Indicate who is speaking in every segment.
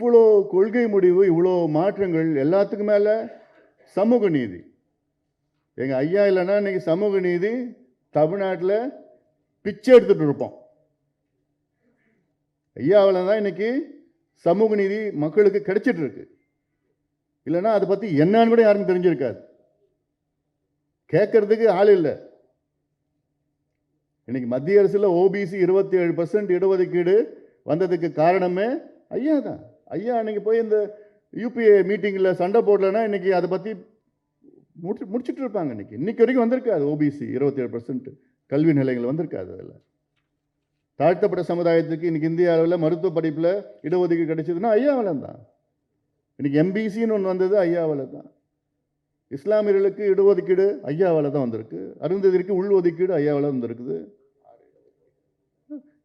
Speaker 1: இவ்வளோ கொள்கை முடிவு இவ்வளோ மாற்றங்கள் எல்லாத்துக்கும் மேலே சமூக நீதி. எங்கள் ஐயா இல்லைன்னா இன்னைக்கு சமூக நீதி தமிழ்நாட்டில் பிச்சை எடுத்துகிட்டு இருப்போம். ஐயாவில் தான் இன்னைக்கு சமூக நீதி மக்களுக்கு கிடைச்சிட்டு இருக்கு. இல்லைன்னா அதை பற்றி என்னன்னு கூட யாருக்கும் தெரிஞ்சிருக்காது. கேட்கறதுக்கு ஆள் இல்லை. இன்னைக்கு மத்திய அரசில் ஓபிசி இருபத்தி ஏழு பர்சன்ட் இடஒதுக்கீடு வந்ததுக்கு காரணமே ஐயா தான் ஐயா அன்னைக்கு போய் இந்த யூபிஏ மீட்டிங்கில் சண்டை போடலைன்னா இன்றைக்கி அதை பற்றி முடிச்சு முடிச்சுட்டு இருப்பாங்க இன்றைக்கி இன்றைக்கி வரைக்கும் வந்திருக்காது ஓபிசி இருபத்தேழு பர்சன்ட் கல்வி நிலையங்கள் வந்திருக்காது அதில். தாழ்த்தப்பட்ட சமுதாயத்துக்கு இன்றைக்கி இந்திய அளவில் மருத்துவ படிப்பில் இடஒதுக்கீடு கிடைச்சதுன்னா ஐயாவில் தான். இன்றைக்கி எம்பிசின்னு ஒன்று வந்தது ஐயாவில் தான். இஸ்லாமியர்களுக்கு இடஒதுக்கீடு ஐயாவில் தான் வந்திருக்கு. அருந்ததிற்கு உள் ஒதுக்கீடு ஐயாவால் வந்திருக்குது.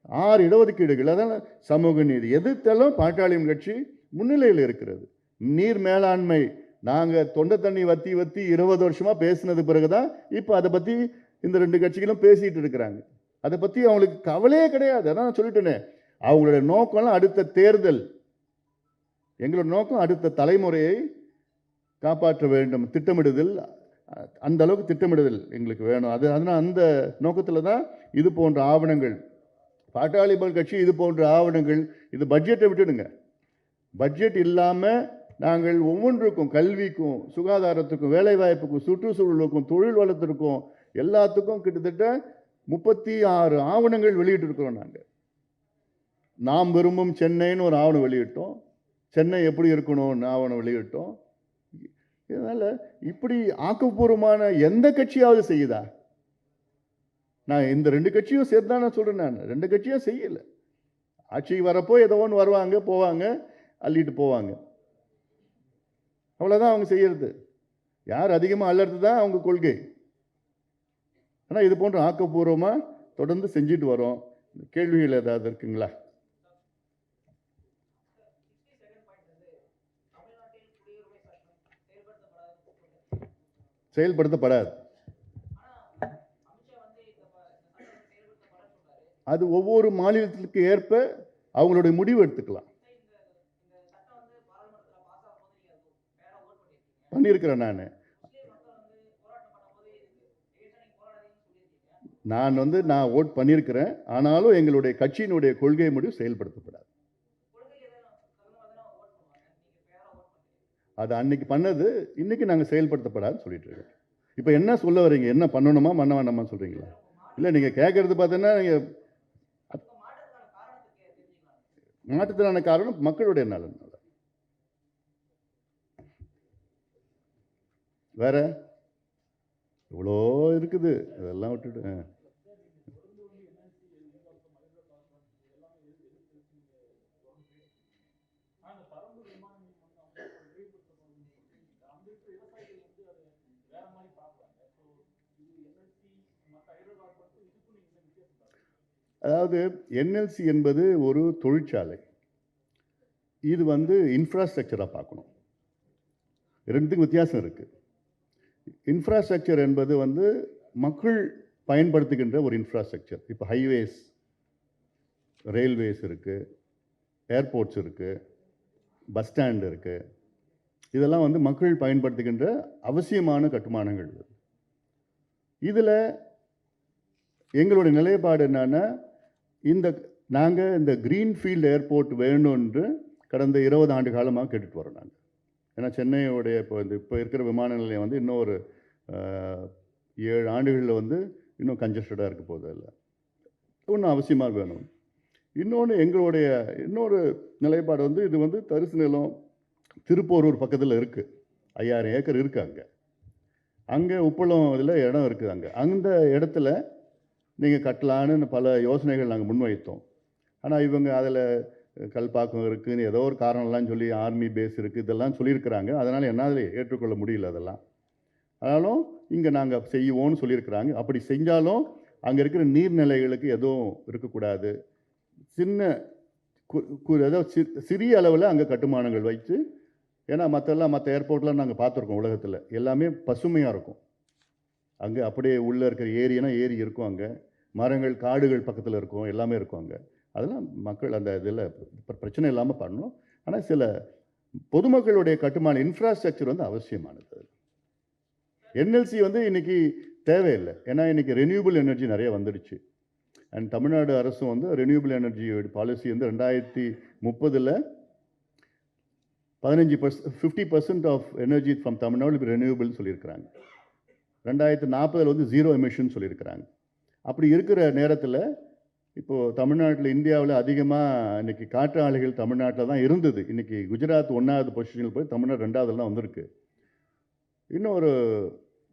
Speaker 1: ஆறு இடஒதுக்கீடுகள் அதான் சமூக நீதி. எதிர்த்தாலும் பாட்டாளியம் கட்சி முன்னிலையில் இருக்கிறது. நீர் மேலாண்மை நாங்கள் தொண்டை தண்ணி வத்தி வத்தி இருபது வருஷமாக பேசினது பிறகு தான் இப்போ அதை பற்றி இந்த ரெண்டு கட்சிகளும் பேசிகிட்டு இருக்கிறாங்க. அதை பற்றி அவங்களுக்கு கவலையே கிடையாது. அதான் நான் சொல்லிட்டேனே. அவங்களோட நோக்கம்லாம் அடுத்த தேர்தல். எங்களோட நோக்கம் அடுத்த தலைமுறையை காப்பாற்ற வேண்டும். திட்டமிடுதல் அ- அந்த அளவுக்கு திட்டமிடுதல் எங்களுக்கு வேணும். அது அதனால் அந்த நோக்கத்தில் தான் இது போன்ற ஆவணங்கள் பாட்டாளிபால் கட்சி இது போன்ற ஆவணங்கள் இது பட்ஜெட்டை விட்டுடுங்க. பட்ஜெட் இல்லாமல் நாங்கள் ஒவ்வொன்றுக்கும் கல்விக்கும் சுகாதாரத்துக்கும் வேலைவாய்ப்புக்கும் சுற்றுச்சூழலுக்கும் தொழில் வளத்திற்கும் எல்லாத்துக்கும் கிட்டத்தட்ட முப்பத்தி ஆறு ஆவணங்கள் வெளியிட்டிருக்கிறோம் நாங்கள் நாம் விரும்பும் சென்னைன்னு ஒரு ஆவணம் வெளியிட்டோம். சென்னை எப்படி இருக்கணும்னு ஆவணம் வெளியிட்டோம். இதனால் இப்படி ஆக்கப்பூர்வமான எந்த கட்சியாவது செய்யுதா? நான் இந்த ரெண்டு கட்சியும் சேர்த்து தான் நான் சொல்கிறேன் நான். ரெண்டு கட்சியும் செய்யலை. ஆட்சிக்கு வரப்போ ஏதோ ஒன்று வருவாங்க போவாங்க அள்ளிட்டு போவாங்க. அவ்வளோதான் அவங்க செய்கிறது யார் அதிகமாக அள்ளறது தான் அவங்க கொள்கை. ஆனால் இது போன்ற ஆக்கப்பூர்வமாக தொடர்ந்து செஞ்சுட்டு வரோம். கேள்விகள் ஏதாவது இருக்குங்களா? செயல்படுத்தப்படாது. அது ஒவ்வொரு மாநிலத்திற்கு ஏற்ப அவங்களுடைய முடிவு எடுத்துக்கலாம். பண்ணியிருக்கிறேன் நான். நான் வந்து நான் ஓட் பண்ணியிருக்கிறேன். ஆனாலும் எங்களுடைய கட்சியினுடைய கொள்கை முடிவு செயல்படுத்தப்படாது. அது அன்னைக்கு பண்ணது இன்னைக்கு நாங்கள் செயல்படுத்தப்படாதுன்னு சொல்லிட்டு இருக்கோம். இப்போ என்ன சொல்ல வரீங்க? என்ன பண்ணணுமா பண்ண வேண்டாமான்னு சொல்றீங்களா? இல்லை நீங்கள் கேட்கறது பார்த்தீங்கன்னா நீங்கள் மாற்றத்தினான காரணம் மக்களுடைய நலன். வேற? இவ்வளோ இருக்குது? அதெல்லாம் விட்டுட்டு அதாவது என்எல்சி என்பது ஒரு தொழிற்சாலை. இது வந்து இன்ஃப்ராஸ்ட்ரக்சராக பார்க்கணும். ரெண்டுத்துக்கும் வித்தியாசம் இருக்குது இன்ஃப்ராஸ்ட்ரக்சர் என்பது வந்து மக்கள் பயன்படுத்துகின்ற ஒரு இன்ஃப்ராஸ்ட்ரக்சர் இப்போ ஹைவேஸ் ரயில்வேஸ் இருக்குது ஏர்போர்ட்ஸ் இருக்குது பஸ் ஸ்டாண்ட் இருக்குது இதெல்லாம் வந்து மக்கள் பயன்படுத்துகின்ற அவசியமான கட்டுமானங்கள். இதில் எங்களுடைய நிலைப்பாடு என்னென்னா இந்த நாங்கள் இந்த க்ரீன்ஃபீல்டு ஏர்போர்ட் வேணும்னு கடந்த இருபது ஆண்டு காலமாக கேட்டுட்டு வரோம் நாங்கள் ஏன்னா சென்னையோடைய இப்போ இந்த இப்போ இருக்கிற விமான நிலையம் வந்து இன்னும் ஒரு ஏழு ஆண்டுகளில் வந்து இன்னும் கன்ஜஸ்டடாக இருக்க போகுது இல்லை ஒன்றும் அவசியமாக வேணும். இன்னொன்று எங்களுடைய இன்னொரு நிலைப்பாடு வந்து இது வந்து தரிசு நிலம் திருப்போரூர் பக்கத்தில் இருக்குது ஐயாயிரம் ஏக்கர் இருக்குது அங்கே. அங்கே உப்பளம் இதில் இடம் இருக்குது அங்கே. அந்த இடத்துல நீங்கள் கட்டலான்னு பல யோசனைகள் நாங்கள் முன்வைத்தோம். ஆனால் இவங்க அதில் கல்பாக்கம் இருக்குதுன்னு ஏதோ ஒரு காரணம்லாம் சொல்லி ஆர்மி பேஸ் இருக்குது இதெல்லாம் சொல்லியிருக்கிறாங்க. அதனால் என்னால் ஏற்றுக்கொள்ள முடியல அதெல்லாம். ஆனாலும் இங்கே நாங்கள் செய்வோன்னு சொல்லியிருக்கிறாங்க. அப்படி செஞ்சாலும் அங்கே இருக்கிற நீர்நிலைகளுக்கு எதுவும் இருக்கக்கூடாது. சின்ன கு- கு- ஏதோ சி சிறிய அளவில் அங்கே கட்டுமானங்கள் வைத்து ஏன்னா மற்றெல்லாம் மற்ற ஏர்போர்ட்லாம் நாங்கள் பார்த்துருக்கோம் உலகத்தில். எல்லாமே பசுமையாக இருக்கும். அங்கே அப்படியே உள்ளே இருக்கிற ஏரினா ஏரி இருக்கும் அங்கே. மரங்கள் காடுகள் பக்கத்தில் இருக்கும் எல்லாமே இருக்கும் அங்கே. அதெல்லாம் மக்கள் அந்த இதில் பிரச்சனை இல்லாமல் பண்ணணும். ஆனால் சில பொதுமக்களுடைய கட்டுமான இன்ஃப்ராஸ்ட்ரக்சர் வந்து அவசியமானது என்எல்சி வந்து இன்றைக்கி தேவையில்லை. ஏன்னா இன்னைக்கு ரெனியூபிள் எனர்ஜி நிறைய வந்துடுச்சு. அண்ட் தமிழ்நாடு அரசும் வந்து ரெனியூபிள் எனர்ஜி பாலிசி வந்து ரெண்டாயிரத்தி முப்பதில் பதினஞ்சு purse fifty percent of energy from Tamil Nadu இப்போ ரெனியூபிள்னு சொல்லியிருக்கிறாங்க. ரெண்டாயிரத்து நாற்பதில் வந்து ஜீரோ எமிஷன் சொல்லியிருக்கிறாங்க. அப்படி இருக்கிற நேரத்தில் இப்போது தமிழ்நாட்டில் இந்தியாவில் அதிகமாக இன்னைக்கு காற்று ஆலைகள் தமிழ்நாட்டில் தான் இருந்தது. இன்றைக்கி குஜராத் ஒன்றாவது பொசிஷனில் போய் தமிழ்நாடு ரெண்டாவதுலாம் வந்திருக்கு. இன்னும் ஒரு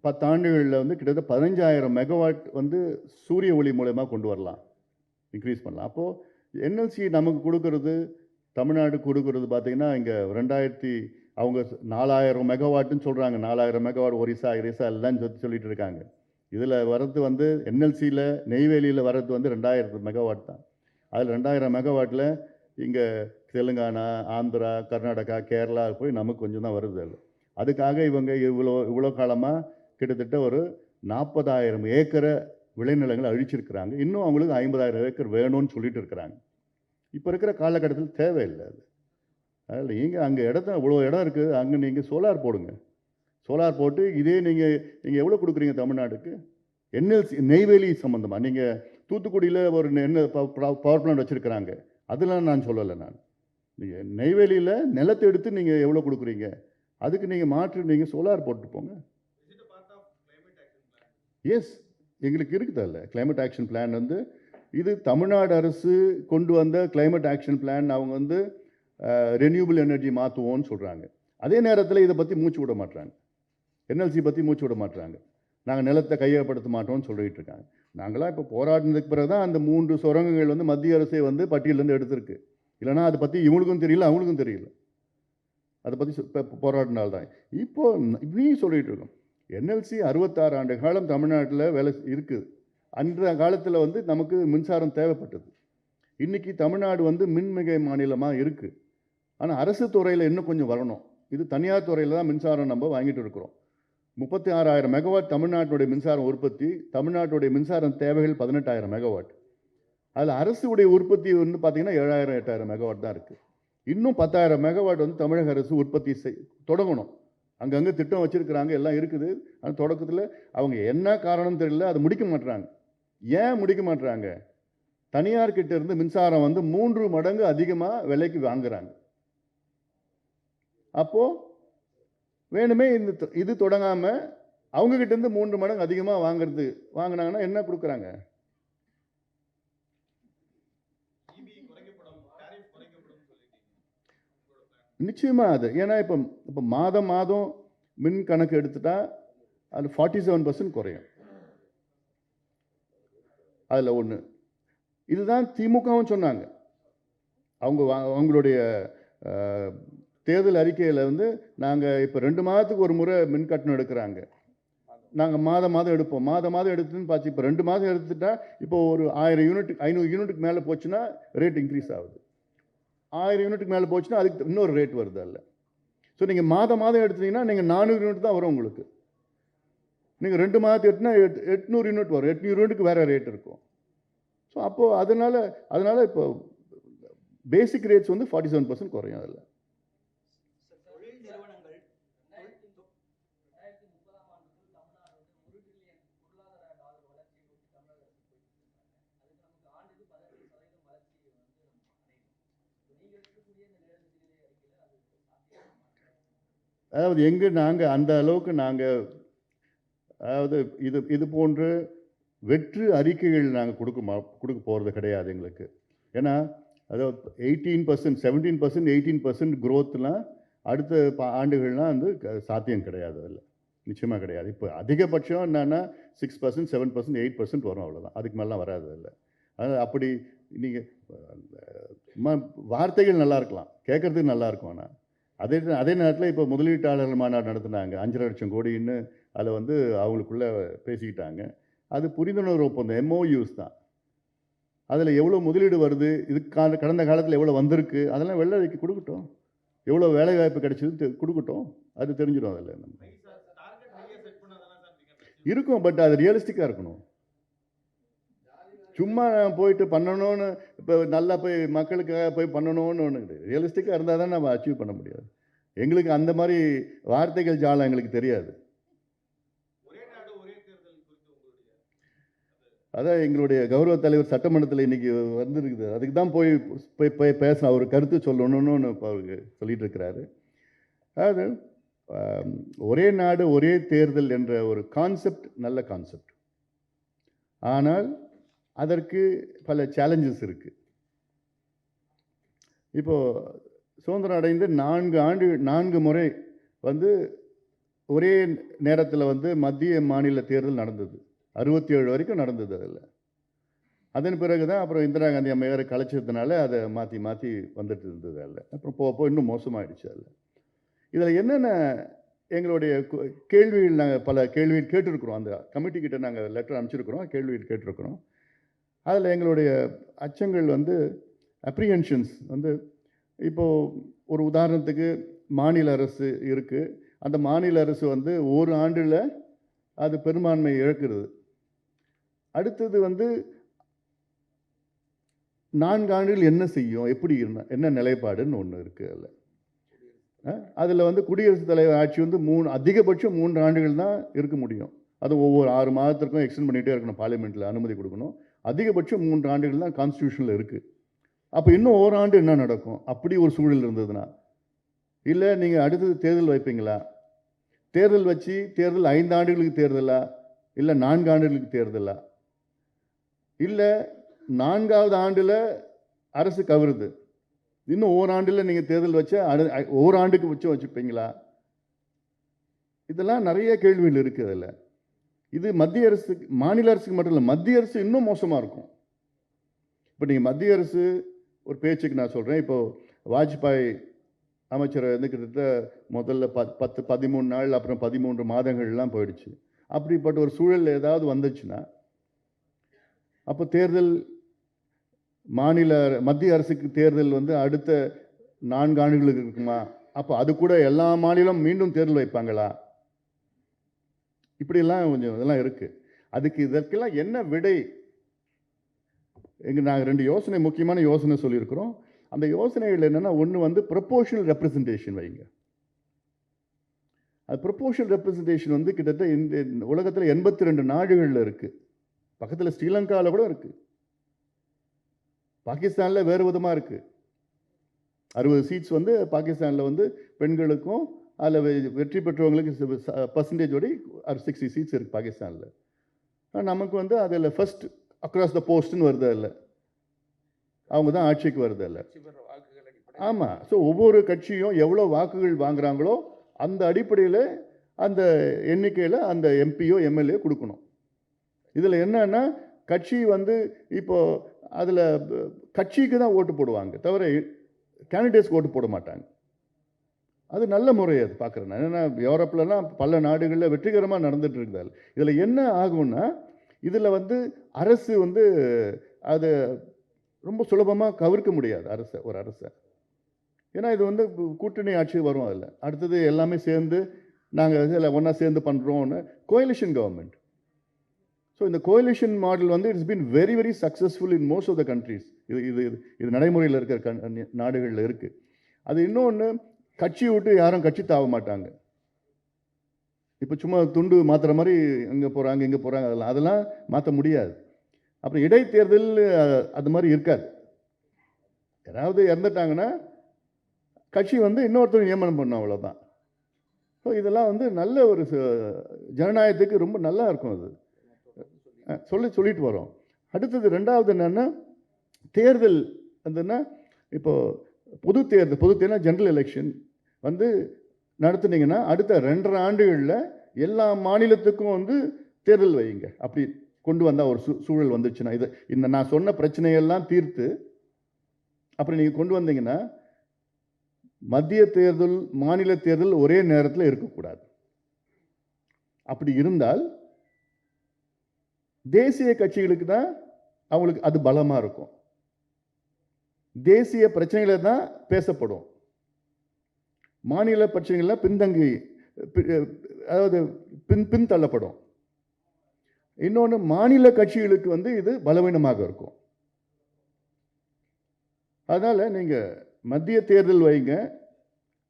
Speaker 1: பத்தாண்டுகளில் வந்து கிட்டத்தட்ட பதினஞ்சாயிரம் மெகாவாட் வந்து சூரிய ஒளி மூலயமா கொண்டு வரலாம். இன்க்ரீஸ் பண்ணலாம். அப்போது என்எல்சி நமக்கு கொடுக்கறது தமிழ்நாடு கொடுக்கறது பார்த்தீங்கன்னா இங்கே ரெண்டாயிரத்தி அவங்க நாலாயிரம் மெகாவாட்டுன்னு சொல்கிறாங்க நாலாயிரம் மெகாவாட் ஒரிசா இரிசா எல்லாம் சொல்லி சொல்லிட்டு இருக்காங்க. இதில் வர்றது வந்து என்எல்சியில் நெய்வேலியில் வர்றது வந்து ரெண்டாயிரம் மெகாவாட் தான். அதில் ரெண்டாயிரம் மெகாவாட்டில் இங்கே தெலுங்கானா ஆந்திரா கர்நாடகா கேரளா போய் நமக்கு கொஞ்சம் தான் வருது அதில் அதுக்காக இவங்க இவ்வளோ இவ்வளோ காலமாக கிட்டத்தட்ட ஒரு நாற்பதாயிரம் ஏக்கரை விளைநிலங்களை அழிச்சிருக்கிறாங்க. இன்னும் அவங்களுக்கு ஐம்பதாயிரம் ஏக்கர் வேணும்னு சொல்லிட்டு இருக்கிறாங்க. இப்போ இருக்கிற காலகட்டத்தில் தேவையில்லை அது. அதில் நீங்கள் அங்கே இடத்த இவ்வளோ இடம் இருக்குது அங்கே நீங்கள் சோலார் போடுங்க. சோலார் போட்டு இதே நீங்கள் நீங்கள் எவ்வளோ கொடுக்குறீங்க தமிழ்நாட்டுக்கு? என்எல்சி நெய்வேலி சம்மந்தமாக நீங்கள் தூத்துக்குடியில் ஒரு என்ன பவர் பிளான்ட் வச்சுருக்கிறாங்க. அதெல்லாம் நான் சொல்லலை நான். நீங்கள் நெய்வேலியில் நிலத்தை எடுத்து நீங்கள் எவ்வளோ கொடுக்குறீங்க? அதுக்கு நீங்கள் மாற்று நீங்கள் சோலார் போட்டு போங்க. எஸ் எங்களுக்கு இருக்குதல்ல கிளைமேட் ஆக்ஷன் பிளான் வந்து இது தமிழ்நாடு அரசு கொண்டு வந்த கிளைமேட் ஆக்ஷன் பிளான் அவங்க வந்து ரெனியூபிள் எனர்ஜி மாற்றுவோம்னு சொல்கிறாங்க அதே நேரத்தில் இதை பற்றி மூச்சு விட மாட்டுறாங்க என்எல்சி பற்றி மூச்சு விட மாட்டுறாங்க நாங்கள் நிலத்தை கையகப்படுத்த மாட்டோம்னு சொல்லிட்டு இருக்காங்க. நாங்களாம் இப்போ போராடினதுக்கு பிறகு தான் அந்த மூன்று சுரங்கங்கள் வந்து மத்திய அரசே வந்து பட்டியலேருந்து எடுத்திருக்கு. இல்லைன்னா அதை பற்றி இவங்களுக்கும் தெரியல அவங்களுக்கும் தெரியல. அதை பற்றி போராடினால்தான். இப்போ இப்படியும் சொல்லிட்டு இருக்கோம். என்எல்சி அறுபத்தாறு ஆண்டு காலம் தமிழ்நாட்டில் வேலை இருக்குது அந்த காலத்தில் வந்து நமக்கு மின்சாரம் தேவைப்பட்டது. இன்றைக்கி தமிழ்நாடு வந்து மின்மிகை மாநிலமாக இருக்குது ஆனால் அரசு துறையில் இன்னும் கொஞ்சம் வரணும். இது தனியார் துறையில் தான் மின்சாரம் நம்ம வாங்கிட்டு இருக்கிறோம். முப்பத்தி ஆறாயிரம் மெகாவாட் தமிழ்நாட்டுடைய மின்சாரம் உற்பத்தி தமிழ்நாட்டுடைய மின்சாரம் தேவைகள் பதினெட்டாயிரம் மெகாவாட். அதில் அரசுடைய உற்பத்தி வந்து பார்த்திங்கன்னா ஏழாயிரம் எட்டாயிரம் மெகாவாட் தான் இருக்குது இன்னும் பத்தாயிரம் மெகாவாட் வந்து தமிழக அரசு உற்பத்தி செய் தொடங்கணும். அங்கங்கே திட்டம் வச்சுருக்கிறாங்க எல்லாம் இருக்குது. ஆனால் தொடக்கத்தில் அவங்க என்ன காரணம் தெரியல அதை முடிக்க மாட்டுறாங்க ஏன் முடிக்க மாட்றாங்க? தனியார்கிட்ட இருந்து மின்சாரம் வந்து மூன்று மடங்கு அதிகமாக விலைக்கு வாங்குறாங்க. அப்போது வேணுமே இந்த இது தொடங்காமல் அவங்கக்கிட்டேருந்து மூன்று மடங்கு அதிகமாக வாங்குறது வாங்கினாங்கன்னா என்ன கொடுக்குறாங்க? நிச்சயமாக அது. ஏன்னா இப்போ இப்போ மாதம் மாதம் மின் கணக்கு எடுத்துட்டா அது ஃபார்ட்டி செவன் பர்சன்ட் குறையும். அதில் ஒன்று இதுதான் திமுகவும் சொன்னாங்க. அவங்க வா- அவங்களுடைய தேர்தல் அறிக்கையில் வந்து நாங்கள் இப்போ ரெண்டு மாதத்துக்கு ஒரு முறை மின் கட்டணம் எடுக்கிறாங்க. நாங்கள் மாதம் மாதம் எடுப்போம். மாதம் மாதம் எடுத்துன்னு பார்த்து இப்போ ரெண்டு மாதம் எடுத்துட்டா இப்போ ஒரு ஆயிரம் யூனிட்டுக்கு ஐநூறு யூனிட்டுக்கு மேலே போச்சுன்னா ரேட் இன்க்ரீஸ் ஆகுது. ஆயிரம் யூனிட்டுக்கு மேலே போச்சுன்னா அதுக்கு இன்னொரு ரேட் வருது அல்ல ஸோ நீங்கள் மாதம் மாதம் எடுத்தீங்கன்னா நீங்கள் நானூறு யூனிட் தான் வரும் உங்களுக்கு. நீங்கள் ரெண்டு மாதத்து எட்டுனா எட் எட்நூறு யூனிட் வரும். எட்நூறு யூனிட்டுக்கு வேறு ரேட் இருக்கும். ஸோ அப்போது அதனால் அதனால் இப்போ பேசிக் ரேட்ஸ் வந்து ஃபார்ட்டி செவன் பர்சன்ட் குறையும் அதில்
Speaker 2: தொழில் நிறுவனங்கள் ரெண்டாயிரத்தி முப்பதாம் ஆண்டுக்குள் தமிழ்நாடு வந்து ஒரு டிரில்லியன் பொருளாதார டாலர் வளர்ச்சியை நோக்கி தமிழக அரசு போயிட்டு இருக்காங்க அதுக்கு நமக்கு ஆண்டுக்கு பதினெட்டு சதவீதம் வளர்ச்சி வந்து நம்ம அடையணும் இப்போ நீங்க எடுக்கக்கூடிய இந்த நேரடி நிதி அறிக்கையில அது சாத்தியமா
Speaker 1: அதாவது எங்கே நாங்கள் அந்த அளவுக்கு நாங்கள் அதாவது இது இது போன்று வெற்று அறிக்கைகள் நாங்கள் கொடுக்க மா கொடுக்க போகிறது கிடையாது எங்களுக்கு. ஏன்னா அதாவது eighteen percent seventeen percent eighteen percent க்ரோத்லாம் அடுத்த பா ஆண்டுகள்லாம் வந்து க- சாத்தியம் கிடையாது அதில். நிச்சயமாக கிடையாது. இப்போ அதிகபட்சம் என்னென்னா six percent seven percent eight percent வரும் அவ்வளோதான் அதுக்கு மேலாம் வராது அதில். அது அப்படி நீங்கள் சும்மா வார்த்தைகள் நல்லா இருக்கலாம் கேட்குறதுக்கு நல்லா இருக்கும் ஆனால் அதே அதே நேரத்தில் இப்போ முதலீட்டாளர்கள் மாநாடு நடத்துனாங்க. அஞ்சரை லட்சம் கோடின்னு அதில் வந்து அவங்களுக்குள்ள பேசிக்கிட்டாங்க. அது புரிந்துணர்வு ஒப்பந்தம் எம்ஓயூஸ் தான். அதில் எவ்வளோ முதலீடு வருது இதுக்கான கடந்த காலத்தில் எவ்வளோ வந்திருக்கு அதெல்லாம் வெள்ளை அறிக்கை கொடுக்கட்டும். எவ்வளோ வேலை வாய்ப்பு கிடைச்சது கொடுக்கட்டும். அது தெரிஞ்சிடும் அதில் நம்ம. இருக்கும் பட் அது ரியலிஸ்டிக்காக இருக்கணும். சும்மா நான் போயிட்டு பண்ணணும்னு இப்போ நல்லா போய் மக்களுக்காக போய் பண்ணணும்னு ஒன்று கிடையாது. ரியலிஸ்டிக்காக இருந்தால் தான் நம்ம அச்சீவ் பண்ண முடியாது. எங்களுக்கு அந்த மாதிரி வார்த்தைகள் ஜாலம் எங்களுக்கு தெரியாது. அதான் எங்களுடைய கௌரவ தலைவர் சட்டமன்றத்தில் இன்னைக்கு வந்திருக்குது. அதுக்கு தான் போய் போய் போய் பேச அவர் கருத்து சொல்லணும்னு இப்போ அவருக்கு சொல்லிட்டு இருக்கிறாரு. அதாவது ஒரே நாடு ஒரே தேர்தல் என்ற ஒரு கான்செப்ட் நல்ல கான்செப்ட் ஆனால் அதற்கு பல சேலஞ்சஸ் இருக்குது இப்போது சுதந்திரம் அடைந்து நான்கு ஆண்டு நான்கு முறை வந்து ஒரே நேரத்தில் வந்து மத்திய மாநில தேர்தல் நடந்தது. அறுபத்தி ஏழு வரைக்கும் நடந்தது அதில். அதன் பிறகு தான் அப்புறம் இந்திரா காந்தி அம்மையாரை கலைச்சதுனால அதை மாற்றி மாற்றி வந்துட்டு இருந்தது அதில். அப்புறம் போக போக இன்னும் மோசமாகிடுச்சு அதில். இதில் என்னென்ன எங்களுடைய கேள்வியில் கேள்விகள் நாங்கள் பல கேள்விகள் கேட்டிருக்கிறோம். அந்த கமிட்டிக்கிட்ட நாங்கள் லெட்டர் அனுப்பிச்சிருக்கிறோம். கேள்விகள் கேட்டிருக்கிறோம். அதில் எங்களுடைய அச்சங்கள் வந்து அப்ரிஹென்ஷன்ஸ் வந்து இப்போது ஒரு உதாரணத்துக்கு மாநில அரசு இருக்குது அந்த மாநில அரசு வந்து ஒரு ஆண்டில் அது பெரும்பான்மை இழக்கிறது. அடுத்தது வந்து நான்கு ஆண்டுகள் என்ன செய்யும்? எப்படி இருந்தால் என்ன நிலைப்பாடுன்னு ஒன்று இருக்குது அதில். அதில் வந்து குடியரசுத் தலைவர் ஆட்சி வந்து மூணு அதிகபட்சம் மூன்று ஆண்டுகள் தான் இருக்க முடியும். அது ஒவ்வொரு ஆறு மாதத்திற்கும் எக்ஸ்டெண்ட் பண்ணிகிட்டே இருக்கணும் பார்லிமெண்ட்டில் அனுமதி கொடுக்கணும். அதிகபட்சம் மூன்று ஆண்டுகள் தான் கான்ஸ்டியூஷனில் இருக்குது அப்போ இன்னும் ஓராண்டு என்ன நடக்கும்? அப்படி ஒரு சூழல் இருந்ததுன்னா. இல்லை நீங்கள் அடுத்தது தேர்தல் வைப்பீங்களா? தேர்தல் வச்சு தேர்தல் ஐந்து ஆண்டுகளுக்கு தேர்தலா? இல்லை நான்கு ஆண்டுகளுக்கு தேர்தலா? இல்லை நான்காவது ஆண்டில் அரசு கவருது. இன்னும் ஓராண்டில் நீங்கள் தேர்தல் வச்சா அடு ஓராண்டுக்கு உச்சம் வச்சுப்பீங்களா? இதெல்லாம் நிறைய கேள்விகள் இருக்குது அதில். இது மத்திய அரசுக்கு மாநில அரசுக்கு மட்டும் இல்லை மத்திய அரசு இன்னும் மோசமாக இருக்கும். இப்போ நீங்கள் மத்திய அரசு ஒரு பேச்சுக்கு நான் சொல்கிறேன் இப்போது வாஜ்பாய் அமைச்சர் வந்து கிட்டத்தட்ட முதல்ல பத் பத்து பதிமூணு நாள் அப்புறம் பதிமூன்று மாதங்கள்லாம் போயிடுச்சு. அப்படிப்பட்ட ஒரு சூழல் ஏதாவது வந்துச்சுன்னா அப்போ தேர்தல் மாநில மத்திய அரசுக்கு தேர்தல் வந்து அடுத்த நான்கு ஆண்டுகளுக்கு இருக்குமா? அப்போ அது கூட எல்லா மாநிலம் மீண்டும் தேர்தல் வைப்பாங்களா? இப்படியெல்லாம் கொஞ்சம் இதெல்லாம் இருக்குது அதுக்கு இதற்கெல்லாம் என்ன விடை? எங்கள் நாங்கள் ரெண்டு யோசனை முக்கியமான யோசனை சொல்லியிருக்கிறோம். அந்த யோசனைகள் என்னென்னா ஒன்று வந்து ப்ரொபோஷனல் ரெப்ரசன்டேஷன் வைங்க. அது ப்ரொப்போஷனல் ரெப்ரசன்டேஷன் வந்து கிட்டத்தட்ட இந்த உலகத்தில் எண்பத்தி ரெண்டு நாடுகளில் இருக்குது பக்கத்தில் ஸ்ரீலங்காவில் கூட இருக்குது பாகிஸ்தானில் வேறு விதமாக இருக்குது அறுபது சீட்ஸ் வந்து பாகிஸ்தானில் வந்து பெண்களுக்கும் அதில் வெற்றி பெற்றவங்களுக்கு பர்சன்டேஜோட சிக்ஸ்டி சீட்ஸ் இருக்குது பாகிஸ்தானில். நமக்கு வந்து அதில் ஃபர்ஸ்ட் அக்ராஸ் த போஸ்ட்னு வருது அதில். அவங்க தான் ஆட்சிக்கு வருது
Speaker 3: அடிப்படை
Speaker 1: ஆமாம் ஸோ ஒவ்வொரு கட்சியும் எவ்வளோ வாக்குகள் வாங்குறாங்களோ அந்த அடிப்படையில் அந்த எண்ணிக்கையில் அந்த எம்பியோ எம்எல்ஏ கொடுக்கணும். இதில் என்னன்னா கட்சி வந்து இப்போ அதில் கட்சிக்கு தான் ஓட்டு போடுவாங்க. தவிர கேண்டிடேட்ஸ்க்கு ஓட்டு போட மாட்டாங்க. அது நல்ல முறை அது பார்க்குறேன் ஏன்னா யூரோப்லலாம் பல நாடுகளில் வெற்றிகரமாக நடந்துட்டு இருந்தால் இதில் என்ன ஆகும்னா இதில் வந்து அரசு வந்து அது ரொம்ப சுலபமாக கவிர்க்க முடியாது அரசை ஒரு அரசை. ஏன்னா இது வந்து கூட்டணி ஆட்சி வரும் அதில். அடுத்தது எல்லாமே சேர்ந்து நாங்கள் இதில் ஒன்றா சேர்ந்து பண்ணுறோன்னு கோயிலிஷன் கவர்மெண்ட் ஸோ இந்த கோயிலிஷன் மாடல் வந்து it's been very very successful in most of the countries இது இது இது- இது நடைமுறையில் இருக்கிற கண் நாடுகளில் இருக்குது அது இன்னொன்று கட்சி விட்டு யாரும் கட்சி தாவ மாட்டாங்க. இப்போ சும்மா துண்டு மாற்றுற மாதிரி இங்கே போகிறாங்க இங்கே போகிறாங்க அதெல்லாம் அதெல்லாம் மாற்ற முடியாது. அப்புறம் இடைத்தேர்தல் அது மாதிரி இருக்காது. யாராவது இறந்துட்டாங்கன்னா கட்சி வந்து இன்னொருத்தர் நியமனம் பண்ணும் அவ்வளோதான் ஸோ இதெல்லாம் வந்து நல்ல ஒரு ச- ஜனநாயகத்துக்கு ரொம்ப நல்லா இருக்கும் அது. சொல்லி சொல்லிட்டு வரோம். அடுத்தது ரெண்டாவது என்னென்னா தேர்தல் வந்துன்னா இப்போது பொது தேர்தல் பொது தேர்தல் ஜென்ரல் எலெக்ஷன் வந்து நடத்துனீங்கன்னா அடுத்த ரெண்டரை ஆண்டுகளில் எல்லா மாநிலத்துக்கும் வந்து தேர்தல் வைங்க அப்படி கொண்டு வந்தால் ஒரு சூ சூழல் வந்துச்சுன்னா இது இந்த நான் சொன்ன பிரச்சனையெல்லாம் தீர்த்து அப்படி நீங்கள் கொண்டு வந்தீங்கன்னா மத்திய தேர்தல் மாநில தேர்தல் ஒரே நேரத்தில் இருக்கக்கூடாது. அப்படி இருந்தால் தேசிய கட்சிகளுக்கு தான் அவங்களுக்கு அது பலமாக இருக்கும். தேசிய பிரச்சனைகளை தான் பேசப்படும். மாநில பிரச்சனைகள்லாம் பின்தங்கி அதாவது பின் பின்தள்ளப்படும். இன்னொன்று மாநில கட்சிகளுக்கு வந்து இது பலவீனமாக இருக்கும். அதனால் நீங்கள் மத்திய தேர்தல் வைங்க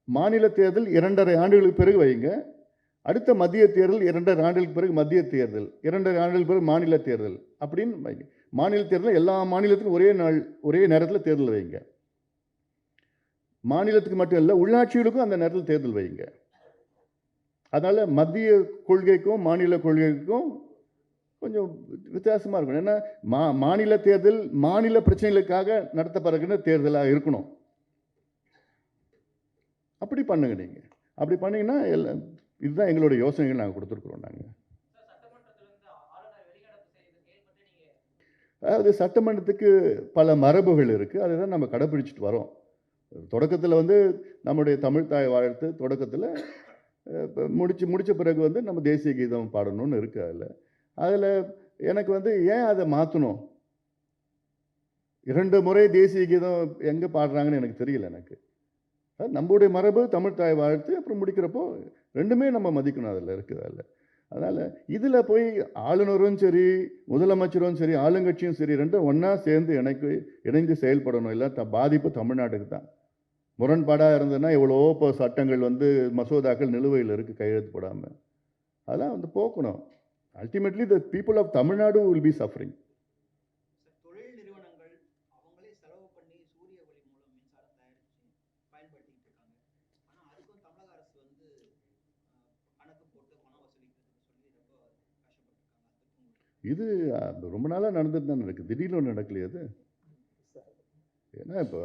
Speaker 1: மாநில தேர்தல் இரண்டரை ஆண்டுகளுக்கு பிறகு வைங்க அடுத்த மத்திய தேர்தல் இரண்டரை ஆண்டுகளுக்கு பிறகு மத்திய தேர்தல் இரண்டரை ஆண்டுகளுக்கு பிறகு மாநில தேர்தல் அப்படின்னு வைங்க. மாநில தேர்தல் எல்லா மாநிலத்துக்கும் ஒரே நாள் ஒரே நேரத்தில் தேர்தல் வைங்க. மாநிலத்துக்கு மட்டும் இல்லை உள்ளாட்சிகளுக்கும் அந்த நேரத்தில் தேர்தல் வைங்க அதனால் மத்திய கொள்கைக்கும் மாநில கொள்கைக்கும் கொஞ்சம் வித்தியாசமாக இருக்கணும். ஏன்னா மா மாநில தேர்தல் மாநில பிரச்சனைகளுக்காக நடத்தப்படுகிற தேர்தலாக இருக்கணும். அப்படி பண்ணுங்க நீங்கள் அப்படி பண்ணீங்கன்னா எல்லாம் இதுதான் எங்களுடைய யோசனைகள் நாங்கள் கொடுத்துருக்குறோம் நாங்கள் அதாவது சட்டமன்றத்துக்கு பல மரபுகள் இருக்குது அதை தான் நம்ம கடைப்பிடிச்சிட்டு வரோம். தொடக்கத்தில் வந்து நம்முடைய தமிழ் தாய் வாழ்த்து தொடக்கத்தில் முடிச்சு முடித்த பிறகு வந்து நம்ம தேசிய கீதம் பாடணும்னு இருக்கு அதில். அதில் எனக்கு வந்து ஏன் அதை மாற்றணும் இரண்டு முறை தேசிய கீதம் எங்கே பாடுறாங்கன்னு எனக்கு தெரியல எனக்கு. அது நம்முடைய மரபு தமிழ் தாய் வாழ்த்து அப்புறம் முடிக்கிறப்போ ரெண்டுமே நம்ம மதிக்கணும் அதில் இருக்குது அதில். அதனால் இதில் போய் ஆளுநரும் சரி முதலமைச்சரும் சரி ஆளுங்கட்சியும் சரி ரெண்டும் ஒன்றா சேர்ந்து எனக்கு இணைந்து செயல்படணும். இல்லை த பாதிப்பு தமிழ்நாட்டுக்கு தான் முரண்பாடாக இருந்ததுன்னா எவ்வளோ இப்போ சட்டங்கள் வந்து மசோதாக்கள் நிலுவையில் இருக்குது கையெழுத்து போடாமல் அதெல்லாம் வந்து போக்கணும். Ultimately the people of Tamil Nadu will be suffering இது ரொம்ப நாளாக நடந்துட்டு தான் இருக்குது திடீர்னு ஒன்று நடக்கலையே அது? ஏன்னா இப்போ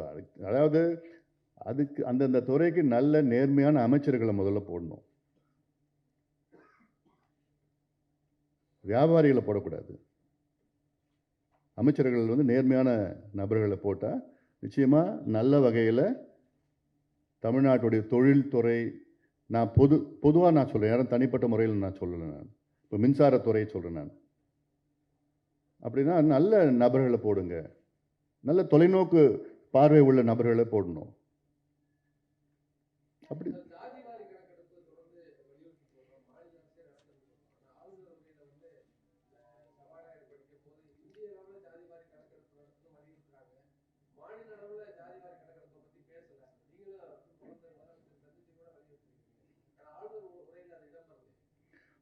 Speaker 1: அதாவது அதுக்கு அந்தந்த துறைக்கு நல்ல நேர்மையான அமைச்சர்களை முதல்ல போடணும். வியாபாரிகளை போடக்கூடாது. அமைச்சர்கள் வந்து நேர்மையான நபர்களை போட்டால் நிச்சயமாக நல்ல வகையில் தமிழ்நாட்டுடைய தொழில்துறை நான் பொது பொதுவாக நான் சொல்கிறேன் யாரும் தனிப்பட்ட முறையில் நான் சொல்லலை நான். இப்போ மின்சாரத்துறையை சொல்கிறேன் நான். அப்படின்னா நல்ல நபர்களை போடுங்க. நல்ல தொலைநோக்கு பார்வை உள்ள நபர்களை போடணும். அப்படி.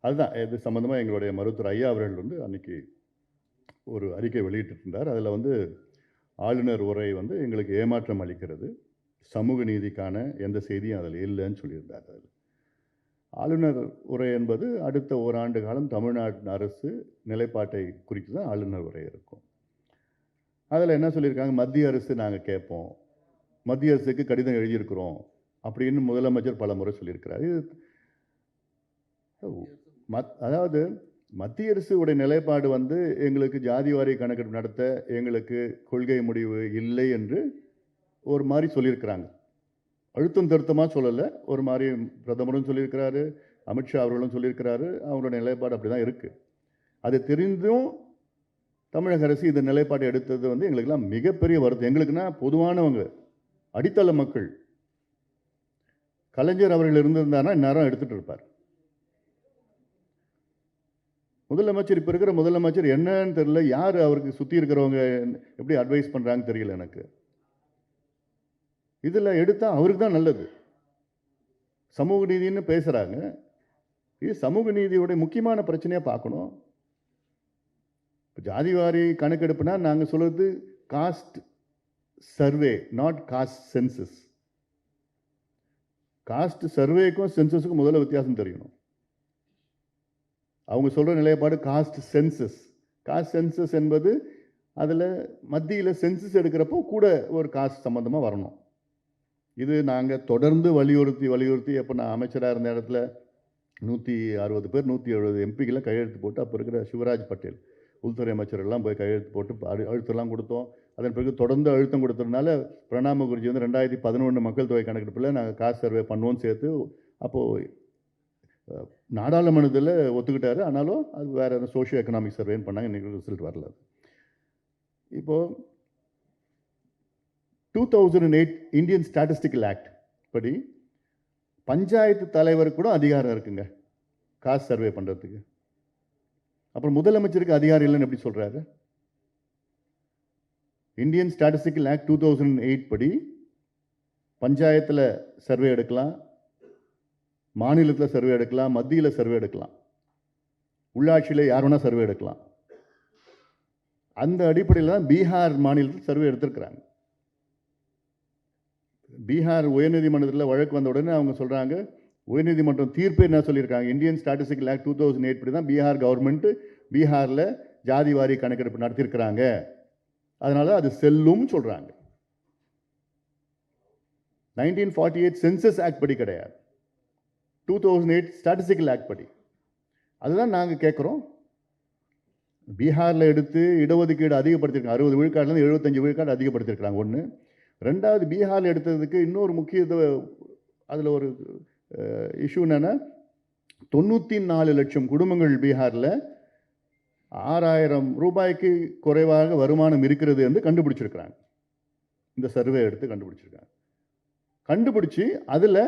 Speaker 1: அதுதான். இது சம்மந்தமாக எங்களுடைய மருத்துவர் ஐயா அவர்கள் வந்து அன்னைக்கு ஒரு அறிக்கை வெளியிட்டிருந்தார். அதில் வந்து ஆளுநர் உரை வந்து எங்களுக்கு ஏமாற்றம் அளிக்கிறது. சமூக நீதிக்கான எந்த செய்தியும் அதில் இல்லைன்னு சொல்லியிருந்தார் அதில் ஆளுநர் உரை என்பது அடுத்த ஓராண்டு காலம் தமிழ்நாட்டின் அரசு நிலைப்பாட்டை குறித்து தான் ஆளுநர் உரை இருக்கும். அதில் என்ன சொல்லியிருக்காங்க? மத்திய அரசு நாங்கள் கேட்போம். மத்திய அரசுக்கு கடிதம் எழுதியிருக்கிறோம் அப்படின்னு முதலமைச்சர் பல முறை சொல்லியிருக்கிறார். இது மத் அதாவது மத்திய அரசுடைய நிலைப்பாடு வந்து எங்களுக்கு ஜாதிவாரி கணக்கெடுப்பு நடத்த எங்களுக்கு கொள்கை முடிவு இல்லை என்று ஒரு மாதிரி சொல்லியிருக்கிறாங்க. அழுத்தம் திருத்தமாக சொல்லலை. ஒரு மாதிரி பிரதமரும் சொல்லியிருக்கிறாரு அமித்ஷா அவர்களும் சொல்லியிருக்கிறாரு அவங்களோட நிலைப்பாடு அப்படி தான் இருக்குது அது தெரிந்தும் தமிழக அரசு இந்த நிலைப்பாட்டை எடுத்தது வந்து எங்களுக்கெல்லாம் மிகப்பெரிய வருத்தம். எங்களுக்குன்னா பொதுவானவங்க அடித்தள மக்கள் கலைஞர் அவர்கள் இருந்திருந்தாருன்னா இந்நேரம் எடுத்துகிட்டு இருப்பார். முதலமைச்சர் இப்போ இருக்கிற முதலமைச்சர் என்னன்னு தெரியல. யார் அவருக்கு சுற்றி இருக்கிறவங்க எப்படி அட்வைஸ் பண்ணுறாங்கன்னு தெரியல எனக்கு. இதில் எடுத்தால் அவருக்கு தான் நல்லது. சமூக நீதின்னு பேசுகிறாங்க இது சமூக நீதியோடைய முக்கியமான பிரச்சனையாக பார்க்கணும். இப்போ ஜாதிவாரி கணக்கெடுப்புனா நாங்கள் சொல்கிறது caste survey not caste census caste சர்வேக்கும் சென்சஸுக்கும் முதல்ல வித்தியாசம் தெரியணும். அவங்க சொல்கிற நிலைப்பாடு காஸ்ட் சென்சஸ் காஸ்ட் சென்சஸ் என்பது அதில் மத்தியில் சென்சஸ் எடுக்கிறப்போ கூட ஒரு காஸ்ட் சம்மந்தமாக வரணும். இது நாங்கள் தொடர்ந்து வலியுறுத்தி வலியுறுத்தி எப்போ நான் அமைச்சராக இருந்த இடத்துல நூற்றி அறுபது பேர் நூற்றி எழுபது எம்பிகளை கையெழுத்து போட்டு அப்போ இருக்கிற சிவராஜ் பட்டேல் உள்துறை அமைச்சரெல்லாம் போய் கையெழுத்து போட்டு அழு- அழுத்தம்லாம் கொடுத்தோம். அதன் பிறகு தொடர்ந்து அழுத்தம் கொடுத்ததுனால பிரணாம குருஜி வந்து ரெண்டாயிரத்தி பதினொன்று மக்கள் தொகை கணக்கெடுப்பில் நாங்கள் காசு சர்வே பண்ணுவோம்னு சேர்த்து அப்போது நாடாளுமன்றத்தில் ஒத்துக்கிட்டாரு. ஆனாலும் அது வேறு சோஷியோ எக்கனாமிக் சர்வேன்னு பண்ணாங்க. இன்றைக்கி ரிசல்ட் வரல இப்போது two thousand eight Indian statistical act படி பஞ்சாயத்து தலைவருக்கு கூட அதிகாரம் இருக்குங்க. காசு சர்வே பண்ணுறதுக்கு அப்புறம் முதலமைச்சருக்கு அதிகாரம் இல்லைன்னு எப்படி சொல்கிறாரு Indian statistical act two thousand eight படி பஞ்சாயத்தில் சர்வே எடுக்கலாம். மாநிலத்தில் சர்வே எடுக்கலாம். மத்தியில் சர்வே எடுக்கலாம். உள்ளாட்சியில் யார் வேணால் சர்வே எடுக்கலாம். அந்த அடிப்படையில் தான் பீகார் மாநிலத்தில் சர்வே எடுத்திருக்கிறாங்க. பீகார் உயர்நீதிமன்றத்தில் வழக்கு வந்த உடனே அவங்க சொல்கிறாங்க உயர்நீதிமன்றம் தீர்ப்பு என்ன சொல்லியிருக்காங்க? Indian statistical act two thousand eight படி தான் பீகார் கவர்மெண்ட்டு பீகாரில் ஜாதி வாரி கணக்கெடுப்பு நடத்தியிருக்கிறாங்க. அதனால அது செல்லும் சொல்கிறாங்க nineteen forty eight census act படி கிடையாது. Two thousand eight statistical act படி. அதுதான் நாங்கள் கேட்குறோம் பீகாரில் எடுத்து இடஒதுக்கீடு அதிகப்படுத்தியிருக்காங்க. அறுபது விழுக்காடுலேருந்து எழுபத்தஞ்சு விழுக்காடு அதிகப்படுத்தியிருக்கிறாங்க. ஒன்று ரெண்டாவது பீகார் எடுத்ததுக்கு இன்னொரு முக்கியத்துவ அதில் ஒரு இஷ்யூ என்னென்னா தொண்ணூற்றி நாலு லட்சம் குடும்பங்கள் பீகாரில் ஆறாயிரம் ரூபாய்க்கு குறைவாக வருமானம் இருக்கிறது என்று கண்டுபிடிச்சிருக்கிறாங்க. இந்த சர்வே எடுத்து கண்டுபிடிச்சிருக்காங்க. கண்டுபிடிச்சி அதில்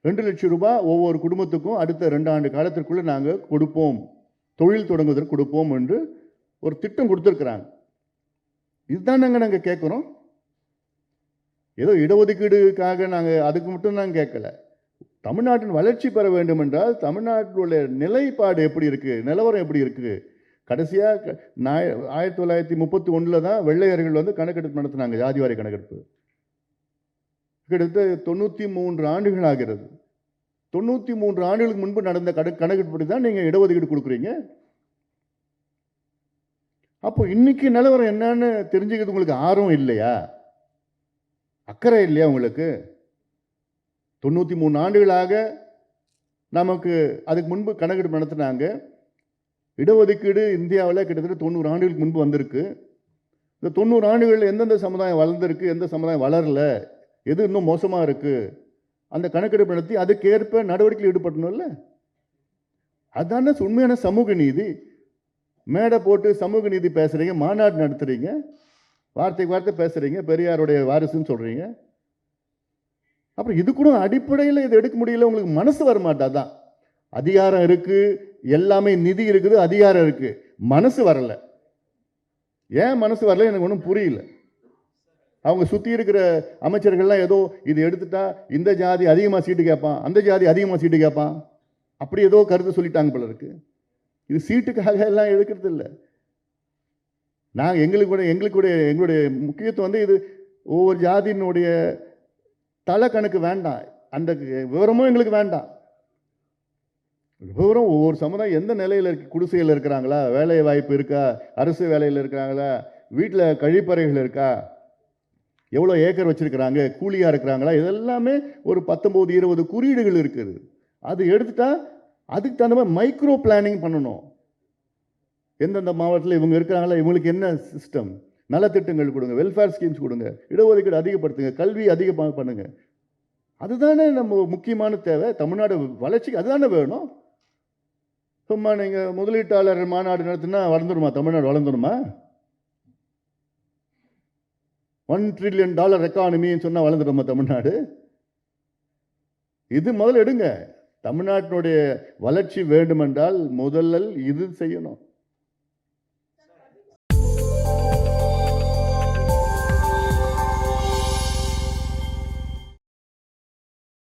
Speaker 1: ரெண்டு லட்சம் ரூபாய் ஒவ்வொரு குடும்பத்துக்கும் அடுத்த ரெண்டு ஆண்டு காலத்திற்குள்ளே நாங்கள் கொடுப்போம். தொழில் தொடங்குவதற்கு கொடுப்போம் என்று ஒரு திட்டம் கொடுத்துருக்குறாங்க. இதுதான் நாங்கள் நாங்கள் கேட்குறோம் ஏதோ இடஒதுக்கீடுக்காக நாங்கள் அதுக்கு மட்டும் தான் கேட்கல. தமிழ்நாட்டின் வளர்ச்சி பெற வேண்டும் என்றால் தமிழ்நாட்டினுடைய நிலைப்பாடு எப்படி இருக்குது நிலவரம் எப்படி இருக்குது கடைசியாக நாய ஆயிரத்தி தொள்ளாயிரத்தி முப்பத்தி ஒன்றில் தான் வெள்ளையர்கள் வந்து கணக்கெடுப்பு நடத்தினாங்க ஜாதிவாரி கணக்கெடுப்பு. கிட்டத்தட்ட தொண்ணூற்றி மூன்று ஆண்டுகள் ஆகிறது. தொண்ணூற்றி மூன்று ஆண்டுகளுக்கு முன்பு நடந்த கண கணக்கெடுப்படி தான் நீங்கள் இடஒதுக்கீடு கொடுக்குறீங்க. அப்போ இன்னைக்கு நிலவரம் என்னன்னு தெரிஞ்சுக்கிறது உங்களுக்கு ஆர்வம் இல்லையா? அக்கறை இல்லையா உங்களுக்கு? தொண்ணூற்றி மூணு ஆண்டுகளாக நமக்கு அதுக்கு முன்பு கணக்கெடுப்பு நடத்தினாங்க. இடஒதுக்கீடு இந்தியாவில் கிட்டத்தட்ட தொண்ணூறு ஆண்டுகளுக்கு முன்பு வந்திருக்கு. இந்த தொண்ணூறு ஆண்டுகளில் எந்தெந்த சமுதாயம் வளர்ந்துருக்கு எந்த சமுதாயம் வளரல எது இன்னும் மோசமாக இருக்குது அந்த கணக்கெடுப்பு நடத்தி அதுக்கேற்ப நடவடிக்கையில் ஈடுபடணும்ல? அதான உண்மையான சமூக நீதி. மேடை போட்டு சமூக நீதி பேசுகிறீங்க மாநாடு நடத்துகிறீங்க வார்த்தைக்கு வார்த்தை பேசுகிறீங்க பெரியாருடைய வாரிசுன்னு சொல்கிறீங்க அப்புறம் இது கூட அடிப்படையில் இதை எடுக்க முடியல உங்களுக்கு மனசு வர மாட்டாதான் அதிகாரம் இருக்குது எல்லாமே நிதி இருக்குது அதிகாரம் இருக்குது மனசு வரல. ஏன் மனசு வரல எனக்கு ஒன்றும் புரியல. அவங்க சுற்றி இருக்கிற அமைச்சர்கள்லாம் ஏதோ இது எடுத்துட்டா இந்த ஜாதி அதிகமாக சீட்டு கேட்பான் அந்த ஜாதி அதிகமாக சீட்டு கேட்பான். அப்படி ஏதோ கருத்து சொல்லிட்டாங்க போல இருக்கு. இது சீட்டுக்காக எல்லாம் எடுக்கிறது இல்லை. நாங்கள் எங்களுக்கு கூட எங்களுக்கு கூட எங்களுடைய முக்கியத்துவம் வந்து இது ஒவ்வொரு ஜாதியினுடைய தலை கணக்கு வேண்டாம். அந்த விவரமும் எங்களுக்கு வேண்டாம். விவரம் ஒவ்வொரு சமுதாயம் எந்த நிலையில் இருக்கு குடிசையில் இருக்கிறாங்களா வேலை வாய்ப்பு இருக்கா அரசு வேலையில் இருக்கிறாங்களா வீட்டில் கழிப்பறைகள் இருக்கா எவ்வளோ ஏக்கர் வச்சுருக்கிறாங்க கூலியாக இருக்கிறாங்களா இதெல்லாமே ஒரு பத்தொம்போது இருபது குறியீடுகள் இருக்குது. அது எடுத்துட்டா அதுக்கு தகுந்த மாதிரி மைக்ரோ பிளானிங் பண்ணணும். எந்தெந்த மாவட்டத்தில் இவங்க இருக்கிறாங்களா இவங்களுக்கு என்ன சிஸ்டம் நலத்திட்டங்கள் கொடுங்க வெல்ஃபேர் ஸ்கீம்ஸ் கொடுங்க இடஒதுக்கீடு அதிகப்படுத்துங்க கல்வி அதிகமாக பண்ணுங்க. அதுதானே நம்ம முக்கியமான தேவை. தமிழ்நாடு வளர்ச்சிக்கு அதுதானே வேணும். சும்மா நீங்கள் முதலீட்டாளர் மாநாடு நடத்தினா வளர்ந்துருமா? தமிழ்நாடு வளர்ந்துருமா? ஒன் ட்ரில்லியன் டாலர் எக்கானமின்னு சொன்னால் வளர்ந்துடுமா தமிழ்நாடு? இது முதல்ல எடுங்க. தமிழ்நாட்டினுடைய வளர்ச்சி வேண்டுமென்றால் முதல்ல இது செய்யணும்.